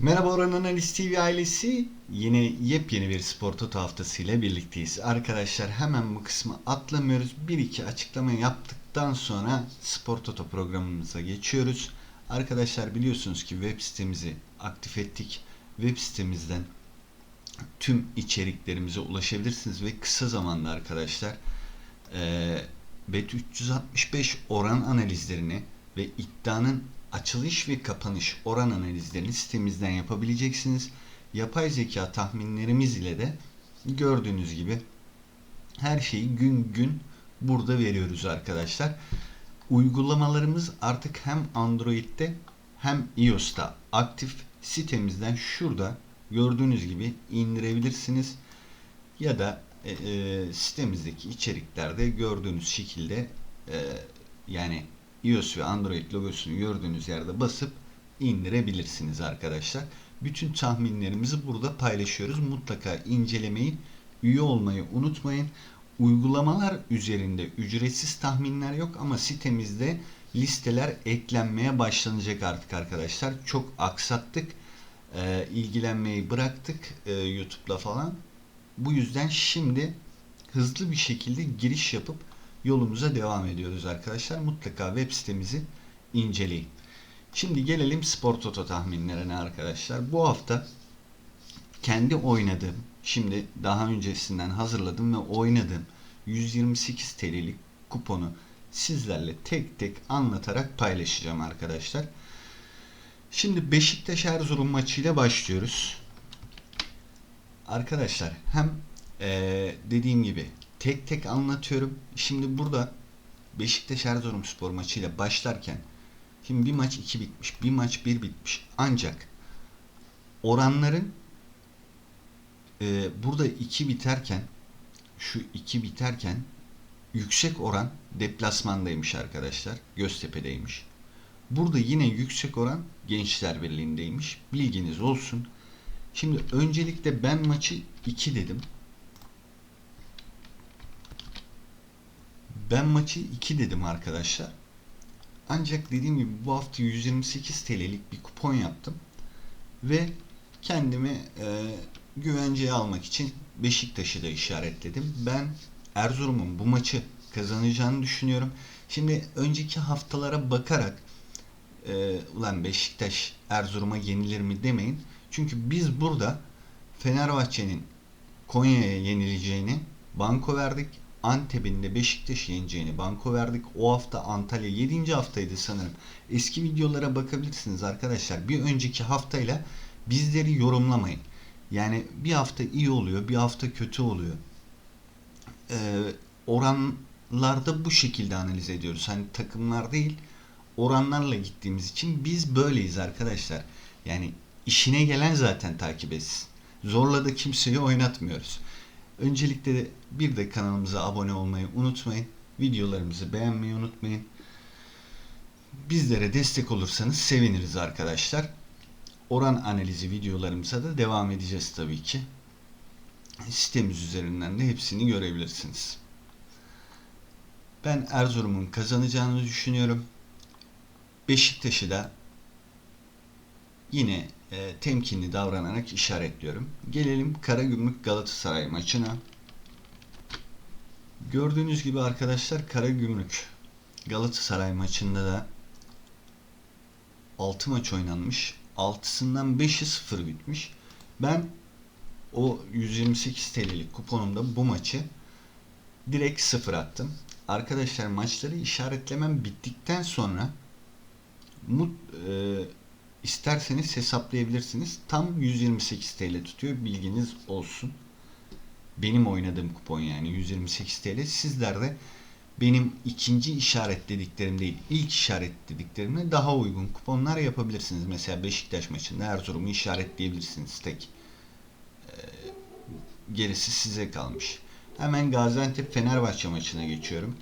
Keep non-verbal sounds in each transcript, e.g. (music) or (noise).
Merhaba Orhan Analiz TV ailesi. Yine yepyeni bir spor toto haftası ile birlikteyiz. Arkadaşlar hemen bu kısmı atlamıyoruz. Bir iki açıklama yaptıktan sonra spor toto programımıza geçiyoruz. Arkadaşlar biliyorsunuz ki web sitemizi aktif ettik. Web sitemizden tüm içeriklerimize ulaşabilirsiniz ve kısa zamanda arkadaşlar eee Bet 365 oran analizlerini ve iddianın açılış ve kapanış oran analizlerini sitemizden yapabileceksiniz. Yapay zeka tahminlerimiz ile de gördüğünüz gibi her şeyi gün gün burada veriyoruz arkadaşlar. Uygulamalarımız artık hem Android'de hem iOS'ta aktif sitemizden şurada gördüğünüz gibi indirebilirsiniz. Ya da e, e, sitemizdeki içeriklerde gördüğünüz şekilde e, yani iOS ve Android logosunu gördüğünüz yerde basıp indirebilirsiniz arkadaşlar. Bütün tahminlerimizi burada paylaşıyoruz. Mutlaka incelemeyi, üye olmayı unutmayın. Uygulamalar üzerinde ücretsiz tahminler yok ama sitemizde listeler eklenmeye başlanacak artık arkadaşlar. Çok aksattık. Ee, ilgilenmeyi bıraktık e, YouTube'la falan. Bu yüzden şimdi hızlı bir şekilde giriş yapıp yolumuza devam ediyoruz arkadaşlar. Mutlaka web sitemizi inceleyin. Şimdi gelelim Spor Toto tahminlerine arkadaşlar. Bu hafta kendi oynadığım, şimdi daha öncesinden hazırladım ve oynadığım 128 TL'lik kuponu sizlerle tek tek anlatarak paylaşacağım arkadaşlar. Şimdi Beşiktaş Erzurum maçıyla başlıyoruz. Arkadaşlar hem eee, dediğim gibi tek tek anlatıyorum. Şimdi burada Beşiktaş Erzurum spor maçıyla başlarken şimdi bir maç 2 bitmiş, bir maç 1 bitmiş. Ancak oranların eee, burada 2 biterken şu 2 biterken yüksek oran deplasmandaymış arkadaşlar. Göztepe'deymiş. Burada yine yüksek oran Gençler Birliği'ndeymiş. Bilginiz olsun. Şimdi öncelikle ben maçı 2 dedim. Ben maçı 2 dedim arkadaşlar. Ancak dediğim gibi bu hafta 128 TL'lik bir kupon yaptım. Ve kendimi e, güvenceye almak için Beşiktaş'ı da işaretledim. Ben Erzurum'un bu maçı kazanacağını düşünüyorum. Şimdi önceki haftalara bakarak e, ulan Beşiktaş Erzurum'a yenilir mi demeyin. Çünkü biz burada Fenerbahçe'nin Konya'ya yenileceğini banko verdik. Antep'in de Beşiktaş'ı yeneceğini banko verdik. O hafta Antalya 7. haftaydı sanırım. Eski videolara bakabilirsiniz arkadaşlar. Bir önceki haftayla bizleri yorumlamayın. Yani bir hafta iyi oluyor, bir hafta kötü oluyor. Ee, oranlarda bu şekilde analiz ediyoruz. Hani takımlar değil, oranlarla gittiğimiz için biz böyleyiz arkadaşlar. Yani işine gelen zaten takip etsin. Zorla da kimseyi oynatmıyoruz. Öncelikle de bir de kanalımıza abone olmayı unutmayın. Videolarımızı beğenmeyi unutmayın. Bizlere destek olursanız seviniriz arkadaşlar. Oran analizi videolarımıza da devam edeceğiz tabii ki. Sitemiz üzerinden de hepsini görebilirsiniz. Ben Erzurum'un kazanacağını düşünüyorum. Beşiktaş'ı da yine e, temkinli davranarak işaretliyorum. Gelelim Karagümrük Galatasaray maçına. Gördüğünüz gibi arkadaşlar Karagümrük Galatasaray maçında da 6 maç oynanmış. 6'sından 5'i 0 bitmiş. Ben o 128 TL'lik kuponumda bu maçı direkt 0 attım. Arkadaşlar maçları işaretlemem bittikten sonra mut, e, isterseniz hesaplayabilirsiniz. Tam 128 TL tutuyor. Bilginiz olsun. Benim oynadığım kupon yani 128 TL. Sizler de benim ikinci işaretlediklerim değil, ilk işaretlediklerimle daha uygun kuponlar yapabilirsiniz. Mesela Beşiktaş maçında Erzurum'u işaretleyebilirsiniz tek. Ee, gerisi size kalmış. Hemen Gaziantep Fenerbahçe maçına geçiyorum.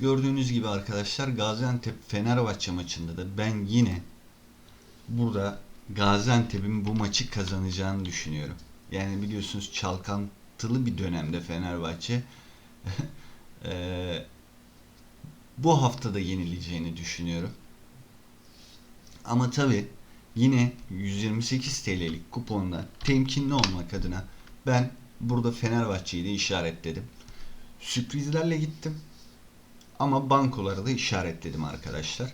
Gördüğünüz gibi arkadaşlar Gaziantep Fenerbahçe maçında da ben yine burada Gaziantep'in bu maçı kazanacağını düşünüyorum. Yani biliyorsunuz çalkantılı bir dönemde Fenerbahçe (laughs) eee, bu haftada yenileceğini düşünüyorum. Ama tabi yine 128 TL'lik kuponda temkinli olmak adına ben burada Fenerbahçe'yi de işaretledim. Sürprizlerle gittim. Ama bankoları da işaretledim arkadaşlar.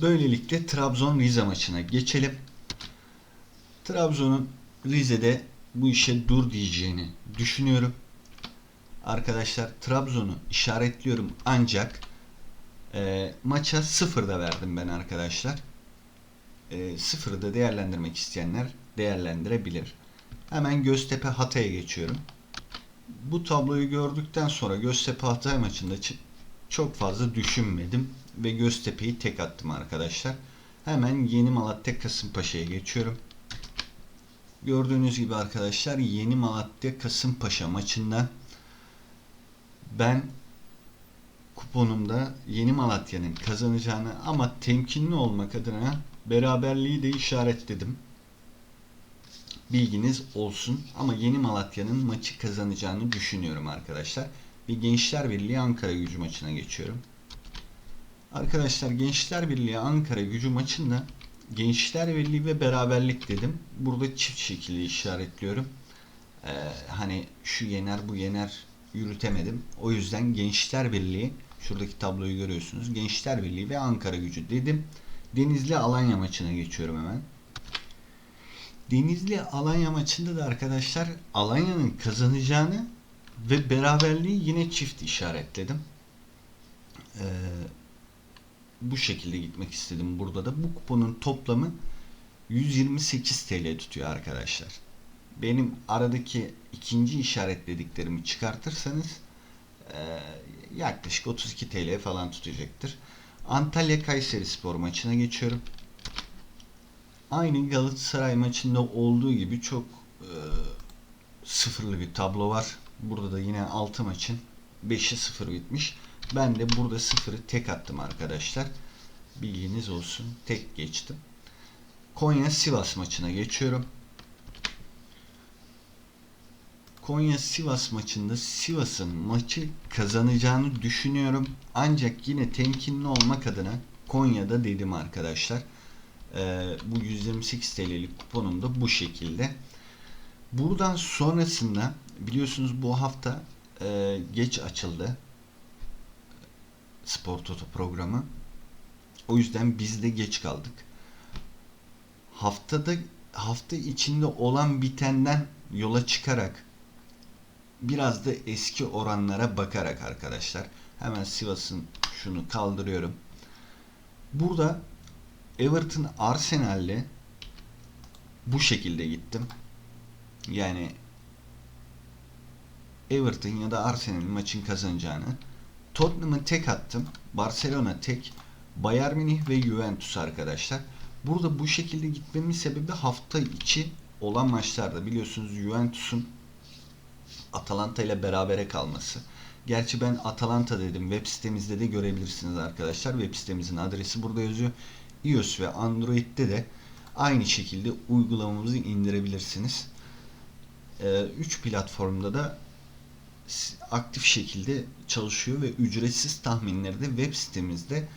Böylelikle Trabzon Rize maçına geçelim. Trabzon'un Rize'de bu işe dur diyeceğini düşünüyorum. Arkadaşlar Trabzon'u işaretliyorum ancak e, maça sıfırda verdim ben arkadaşlar. E, sıfırı da değerlendirmek isteyenler değerlendirebilir. Hemen Göztepe Hatay'a geçiyorum. Bu tabloyu gördükten sonra Göztepe Hatay maçında çok fazla düşünmedim ve Göztepe'yi tek attım arkadaşlar. Hemen Yeni Malatya Kasımpaşa'ya geçiyorum. Gördüğünüz gibi arkadaşlar Yeni Malatya Kasımpaşa maçından ben kuponumda Yeni Malatya'nın kazanacağını ama temkinli olmak adına beraberliği de işaretledim. Bilginiz olsun ama Yeni Malatya'nın maçı kazanacağını düşünüyorum arkadaşlar. Ve Gençler Birliği Ankara Gücü maçına geçiyorum. Arkadaşlar Gençler Birliği Ankara Gücü maçında Gençler Birliği ve beraberlik dedim. Burada çift şekilde işaretliyorum. Ee, hani şu yener bu yener yürütemedim. O yüzden Gençler Birliği şuradaki tabloyu görüyorsunuz. Gençler Birliği ve Ankara Gücü dedim. Denizli Alanya maçına geçiyorum hemen. Denizli Alanya maçında da arkadaşlar Alanya'nın kazanacağını ve beraberliği yine çift işaretledim. Ee, bu şekilde gitmek istedim burada da. Bu kuponun toplamı 128 TL tutuyor arkadaşlar. Benim aradaki ikinci işaretlediklerimi çıkartırsanız e, yaklaşık 32 TL falan tutacaktır. Antalya Kayseri Spor maçına geçiyorum. Aynı Galatasaray maçında olduğu gibi çok e, sıfırlı bir tablo var. Burada da yine 6 maçın 5'i 0 bitmiş. Ben de burada sıfırı tek attım arkadaşlar. Bilginiz olsun. Tek geçtim. Konya Sivas maçına geçiyorum. Konya Sivas maçında Sivas'ın maçı kazanacağını düşünüyorum. Ancak yine temkinli olmak adına Konya'da dedim arkadaşlar. Ee, bu 128 TL'lik kuponum da bu şekilde. Buradan sonrasında biliyorsunuz bu hafta e, geç açıldı. Spor Toto programı. O yüzden biz de geç kaldık. Haftada hafta içinde olan bitenden yola çıkarak biraz da eski oranlara bakarak arkadaşlar hemen Sivas'ın şunu kaldırıyorum. Burada Everton Arsenal'le bu şekilde gittim. Yani Everton ya da Arsenal maçın kazanacağını Tottenham'ı tek attım. Barcelona tek. Bayern Münih ve Juventus arkadaşlar. Burada bu şekilde gitmemin sebebi hafta içi olan maçlarda. Biliyorsunuz Juventus'un Atalanta ile berabere kalması. Gerçi ben Atalanta dedim. Web sitemizde de görebilirsiniz arkadaşlar. Web sitemizin adresi burada yazıyor. iOS ve Android'de de aynı şekilde uygulamamızı indirebilirsiniz. 3 platformda da aktif şekilde çalışıyor ve ücretsiz tahminleri de web sitemizde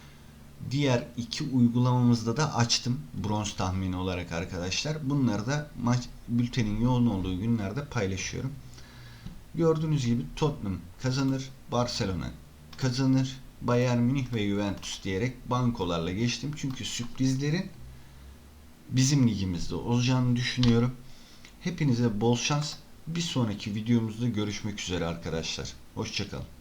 diğer iki uygulamamızda da açtım bronz tahmini olarak arkadaşlar. Bunları da maç bültenin yoğun olduğu günlerde paylaşıyorum. Gördüğünüz gibi Tottenham kazanır, Barcelona kazanır, Bayern Münih ve Juventus diyerek bankolarla geçtim. Çünkü sürprizlerin bizim ligimizde olacağını düşünüyorum. Hepinize bol şans. Bir sonraki videomuzda görüşmek üzere arkadaşlar. Hoşçakalın.